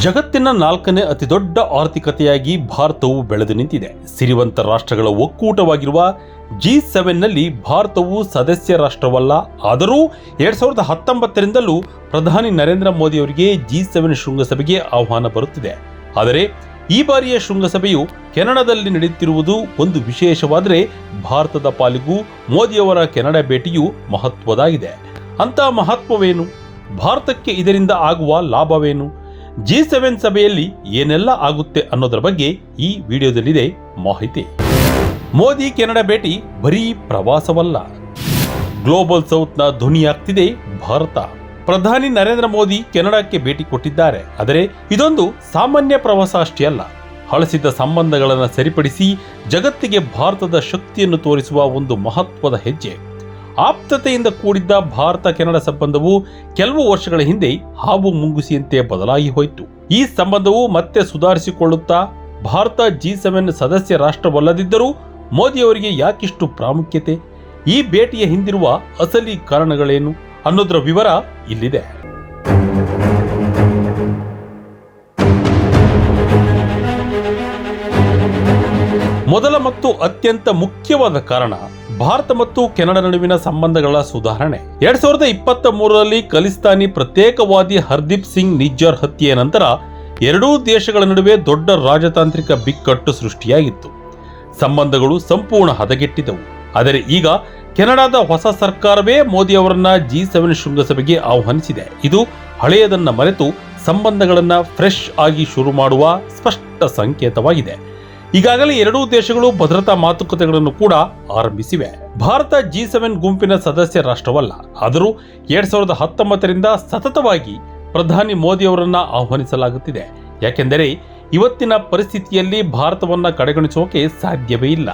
ಜಗತ್ತಿನ ನಾಲ್ಕನೇ ಅತಿದೊಡ್ಡ ಆರ್ಥಿಕತೆಯಾಗಿ ಭಾರತವು ಬೆಳೆದು ನಿಂತಿದೆ. ಸಿರಿವಂತ ರಾಷ್ಟ್ರಗಳ ಒಕ್ಕೂಟವಾಗಿರುವ ಜಿ ಸೆವೆನ್ನಲ್ಲಿ ಭಾರತವು ಸದಸ್ಯ ರಾಷ್ಟ್ರವಲ್ಲ. ಆದರೂ ಎರಡ್ ಸಾವಿರದ ಹತ್ತೊಂಬತ್ತರಿಂದಲೂ ಪ್ರಧಾನಿ ನರೇಂದ್ರ ಮೋದಿ ಅವರಿಗೆ ಜಿ ಸೆವೆನ್ ಶೃಂಗಸಭೆಗೆ ಆಹ್ವಾನ ಬರುತ್ತಿದೆ. ಆದರೆ ಈ ಬಾರಿಯ ಶೃಂಗಸಭೆಯು ಕೆನಡಾದಲ್ಲಿ ನಡೆಯುತ್ತಿರುವುದು ಒಂದು ವಿಶೇಷವಾದರೆ ಭಾರತದ ಪಾಲಿಗೂ ಮೋದಿಯವರ ಕೆನಡಾ ಭೇಟಿಯು ಮಹತ್ವದಾಗಿದೆ. ಅಂತ ಮಹತ್ವವೇನು? ಭಾರತಕ್ಕೆ ಇದರಿಂದ ಆಗುವ ಲಾಭವೇನು? ಜಿ ಸೆವೆನ್ ಸಭೆಯಲ್ಲಿ ಏನೆಲ್ಲ ಆಗುತ್ತೆ ಅನ್ನೋದರ ಬಗ್ಗೆ ಈ ವಿಡಿಯೋದಲ್ಲಿದೆ ಮಾಹಿತಿ. ಮೋದಿ ಕೆನಡಾ ಭೇಟಿ ಬರೀ ಪ್ರವಾಸವಲ್ಲ. ಗ್ಲೋಬಲ್ ಸೌತ್ನ ಧ್ವನಿಯಾಗ್ತಿದೆ ಭಾರತ. ಪ್ರಧಾನಿ ನರೇಂದ್ರ ಮೋದಿ ಕೆನಡಾಕ್ಕೆ ಭೇಟಿ ಕೊಟ್ಟಿದ್ದಾರೆ. ಆದರೆ ಇದೊಂದು ಸಾಮಾನ್ಯ ಪ್ರವಾಸ ಅಷ್ಟೇ ಅಲ್ಲ. ಹಳಸಿದ ಸಂಬಂಧಗಳನ್ನು ಸರಿಪಡಿಸಿ ಜಗತ್ತಿಗೆ ಭಾರತದ ಶಕ್ತಿಯನ್ನು ತೋರಿಸುವ ಒಂದು ಮಹತ್ವದ ಹೆಜ್ಜೆ. ಆಪ್ತತೆಯಿಂದ ಕೂಡಿದ್ದ ಭಾರತ ಕೆನಡಾ ಸಂಬಂಧವು ಕೆಲವು ವರ್ಷಗಳ ಹಿಂದೆ ಹಾವು ಮುಂಗುಸಿಯಂತೆ ಬದಲಾಗಿ ಹೋಯಿತು. ಈ ಸಂಬಂಧವು ಮತ್ತೆ ಸುಧಾರಿಸಿಕೊಳ್ಳುತ್ತಾ ಭಾರತ ಜಿ ಸೆವೆನ್ ಸದಸ್ಯ ರಾಷ್ಟ್ರವಲ್ಲದಿದ್ದರೂ ಮೋದಿಯವರಿಗೆ ಯಾಕಿಷ್ಟು ಪ್ರಾಮುಖ್ಯತೆ? ಈ ಭೇಟಿಯ ಹಿಂದಿರುವ ಅಸಲಿ ಕಾರಣಗಳೇನು ಅನ್ನೋದರ ವಿವರ ಇಲ್ಲಿದೆ. ಮೊದಲ ಮತ್ತು ಅತ್ಯಂತ ಮುಖ್ಯವಾದ ಕಾರಣ ಭಾರತ ಮತ್ತು ಕೆನಡಾ ನಡುವಿನ ಸಂಬಂಧಗಳ ಸುಧಾರಣೆ. ಎರಡ್ ಸಾವಿರದ ಇಪ್ಪತ್ತ ಮೂರರಲ್ಲಿ ಖಲಿಸ್ತಾನಿ ಪ್ರತ್ಯೇಕವಾದಿ ಹರ್ದೀಪ್ ಸಿಂಗ್ ನಿಜ್ಜರ್ ಹತ್ಯೆಯ ನಂತರ ಎರಡೂ ದೇಶಗಳ ನಡುವೆ ದೊಡ್ಡ ರಾಜತಾಂತ್ರಿಕ ಬಿಕ್ಕಟ್ಟು ಸೃಷ್ಟಿಯಾಗಿತ್ತು. ಸಂಬಂಧಗಳು ಸಂಪೂರ್ಣ ಹದಗೆಟ್ಟಿದ್ದವು ಆದರೆ ಈಗ ಕೆನಡಾದ ಹೊಸ ಸರ್ಕಾರವೇ ಮೋದಿ ಅವರನ್ನ ಜಿ ಸೆವೆನ್ ಶೃಂಗಸಭೆಗೆ ಆಹ್ವಾನಿಸಿದೆ. ಇದು ಹಳೆಯದನ್ನ ಮರೆತು ಸಂಬಂಧಗಳನ್ನ ಫ್ರೆಶ್ ಆಗಿ ಶುರು ಮಾಡುವ ಸ್ಪಷ್ಟ ಸಂಕೇತವಾಗಿದೆ. ಈಗಾಗಲೇ ಎರಡೂ ದೇಶಗಳು ಭದ್ರತಾ ಮಾತುಕತೆಗಳನ್ನು ಕೂಡ ಆರಂಭಿಸಿವೆ. ಭಾರತ ಜಿ ಸೆವೆನ್ ಗುಂಪಿನ ಸದಸ್ಯ ರಾಷ್ಟ್ರವಲ್ಲ. ಆದರೂ ಎರಡ್ ಸಾವಿರದ ಹತ್ತೊಂಬತ್ತರಿಂದ ಸತತವಾಗಿ ಪ್ರಧಾನಿ ಮೋದಿ ಅವರನ್ನ ಆಹ್ವಾನಿಸಲಾಗುತ್ತಿದೆ. ಯಾಕೆಂದರೆ ಇವತ್ತಿನ ಪರಿಸ್ಥಿತಿಯಲ್ಲಿ ಭಾರತವನ್ನ ಕಡೆಗಣಿಸೋಕೆ ಸಾಧ್ಯವೇ ಇಲ್ಲ.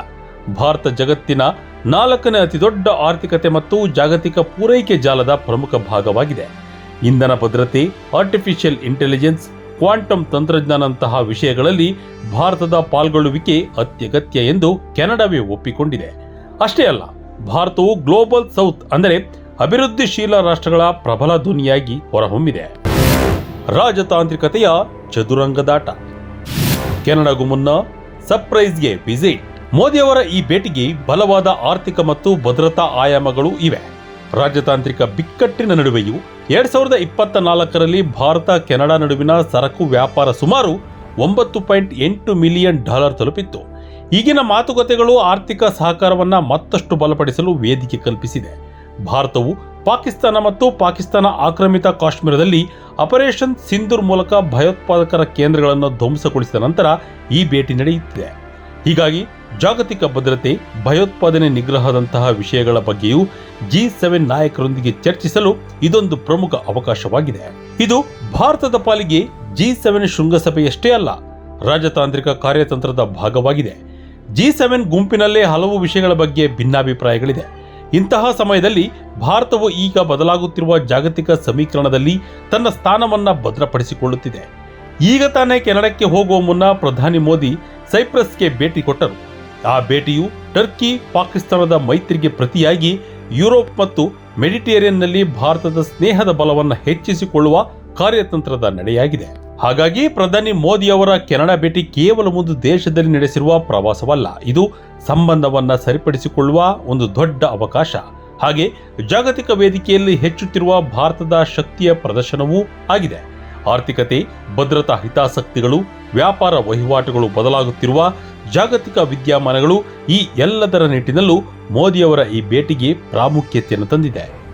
ಭಾರತ ಜಗತ್ತಿನ ನಾಲ್ಕನೇ ಅತಿದೊಡ್ಡ ಆರ್ಥಿಕತೆ ಮತ್ತು ಜಾಗತಿಕ ಪೂರೈಕೆ ಜಾಲದ ಪ್ರಮುಖ ಭಾಗವಾಗಿದೆ. ಇಂಧನ ಭದ್ರತೆ ಆರ್ಟಿಫಿಷಿಯಲ್ ಇಂಟೆಲಿಜೆನ್ಸ್ ಕ್ವಾಂಟಮ್ ತಂತ್ರಜ್ಞಾನಂತಹ ವಿಷಯಗಳಲ್ಲಿ ಭಾರತದ ಪಾಲ್ಗೊಳ್ಳುವಿಕೆ ಅತ್ಯಗತ್ಯ ಎಂದು ಕೆನಡಾವೇ ಒಪ್ಪಿಕೊಂಡಿದೆ. ಅಷ್ಟೇ ಅಲ್ಲ, ಭಾರತವು ಗ್ಲೋಬಲ್ ಸೌತ್ ಅಂದರೆ ಅಭಿವೃದ್ಧಿಶೀಲ ರಾಷ್ಟ್ರಗಳ ಪ್ರಬಲ ಧ್ವನಿಯಾಗಿ ಹೊರಹೊಮ್ಮಿದೆ. ರಾಜತಾಂತ್ರಿಕತೆಯ ಚದುರಂಗದಾಟ ಕೆನಡಾಗೂ ಮುನ್ನ ಸರ್ಪ್ರೈಸ್ಗೆ ವಿಸಿಟ್. ಮೋದಿಯವರ ಈ ಭೇಟಿಗೆ ಬಲವಾದ ಆರ್ಥಿಕ ಮತ್ತು ಭದ್ರತಾ ಆಯಾಮಗಳು ಇವೆ. ರಾಜತಾಂತ್ರಿಕ ಬಿಕ್ಕಟ್ಟಿನ ನಡುವೆಯೂ ಎರಡ್ ಸಾವಿರದ ಇಪ್ಪತ್ತ ನಾಲ್ಕರಲ್ಲಿ ಭಾರತ ಕೆನಡಾ ನಡುವಿನ ಸರಕು ವ್ಯಾಪಾರ ಸುಮಾರು ಒಂಬತ್ತು ಪಾಯಿಂಟ್ ಎಂಟು ಮಿಲಿಯನ್ ಡಾಲರ್ ತಲುಪಿತ್ತು. ಈಗಿನ ಮಾತುಕತೆಗಳು ಆರ್ಥಿಕ ಸಹಕಾರವನ್ನು ಮತ್ತಷ್ಟು ಬಲಪಡಿಸಲು ವೇದಿಕೆ ಕಲ್ಪಿಸಿದೆ. ಭಾರತವು ಪಾಕಿಸ್ತಾನ ಮತ್ತು ಪಾಕಿಸ್ತಾನ ಆಕ್ರಮಿತ ಕಾಶ್ಮೀರದಲ್ಲಿ ಆಪರೇಷನ್ ಸಿಂಧೂರ್ ಮೂಲಕ ಭಯೋತ್ಪಾದಕರ ಕೇಂದ್ರಗಳನ್ನು ಧ್ವಂಸಗೊಳಿಸಿದ ನಂತರ ಈ ಭೇಟಿ ನಡೆಯುತ್ತಿದೆ. ಹೀಗಾಗಿ ಜಾಗತಿಕ ಭದ್ರತೆ, ಭಯೋತ್ಪಾದನೆ ನಿಗ್ರಹದಂತಹ ವಿಷಯಗಳ ಬಗ್ಗೆಯೂ ಜಿ ಸೆವೆನ್ ನಾಯಕರೊಂದಿಗೆ ಚರ್ಚಿಸಲು ಇದೊಂದು ಪ್ರಮುಖ ಅವಕಾಶವಾಗಿದೆ. ಇದು ಭಾರತದ ಪಾಲಿಗೆ ಜಿ ಸೆವೆನ್ ಶೃಂಗಸಭೆಯಷ್ಟೇ ಅಲ್ಲ, ರಾಜತಾಂತ್ರಿಕ ಕಾರ್ಯತಂತ್ರದ ಭಾಗವಾಗಿದೆ. ಜಿ ಸೆವೆನ್ ಗುಂಪಿನಲ್ಲೇ ಹಲವು ವಿಷಯಗಳ ಬಗ್ಗೆ ಭಿನ್ನಾಭಿಪ್ರಾಯಗಳಿದೆ. ಇಂತಹ ಸಮಯದಲ್ಲಿ ಭಾರತವು ಈಗ ಬದಲಾಗುತ್ತಿರುವ ಜಾಗತಿಕ ಸಮೀಕರಣದಲ್ಲಿ ತನ್ನ ಸ್ಥಾನವನ್ನ ಭದ್ರಪಡಿಸಿಕೊಳ್ಳುತ್ತಿದೆ. ಈಗ ತಾನೇ ಕೆನಡಾಕ್ಕೆ ಹೋಗುವ ಮುನ್ನ ಪ್ರಧಾನಿ ಮೋದಿ ಸೈಪ್ರಸ್ಗೆ ಭೇಟಿ ಕೊಟ್ಟರು. ಆ ಭೇಟಿಯು ಟರ್ಕಿ, ಪಾಕಿಸ್ತಾನದ ಮೈತ್ರಿಗೆ ಪ್ರತಿಯಾಗಿ ಯುರೋಪ್ ಮತ್ತು ಮೆಡಿಟೇರಿಯನ್ನಲ್ಲಿ ಭಾರತದ ಸ್ನೇಹದ ಬಲವನ್ನು ಹೆಚ್ಚಿಸಿಕೊಳ್ಳುವ ಕಾರ್ಯತಂತ್ರದ ನಡೆಯಾಗಿದೆ. ಹಾಗಾಗಿ ಪ್ರಧಾನಿ ಮೋದಿ ಅವರ ಕೆನಡಾ ಭೇಟಿ ಕೇವಲ ಒಂದು ದೇಶದಲ್ಲಿ ನಡೆಸಿರುವ ಪ್ರವಾಸವಲ್ಲ, ಇದು ಸಂಬಂಧವನ್ನು ಸರಿಪಡಿಸಿಕೊಳ್ಳುವ ಒಂದು ದೊಡ್ಡ ಅವಕಾಶ. ಹಾಗೆ ಜಾಗತಿಕ ವೇದಿಕೆಯಲ್ಲಿ ಹೆಚ್ಚುತ್ತಿರುವ ಭಾರತದ ಶಕ್ತಿಯ ಪ್ರದರ್ಶನವೂ ಆಗಿದೆ. ಆರ್ಥಿಕತೆ, ಭದ್ರತಾ ಹಿತಾಸಕ್ತಿಗಳು, ವ್ಯಾಪಾರ ವಹಿವಾಟುಗಳು ಬದಲಾಗುತ್ತಿರುವ ಜಾಗತಿಕ ವಿದ್ಯಮಾನಗಳು ಈ ಎಲ್ಲದರ ನಿಟ್ಟಿನಲ್ಲೂ ಮೋದಿಯವರ ಈ ಭೇಟಿಗೆ ಪ್ರಾಮುಖ್ಯತೆಯನ್ನು ತಂದಿದೆ.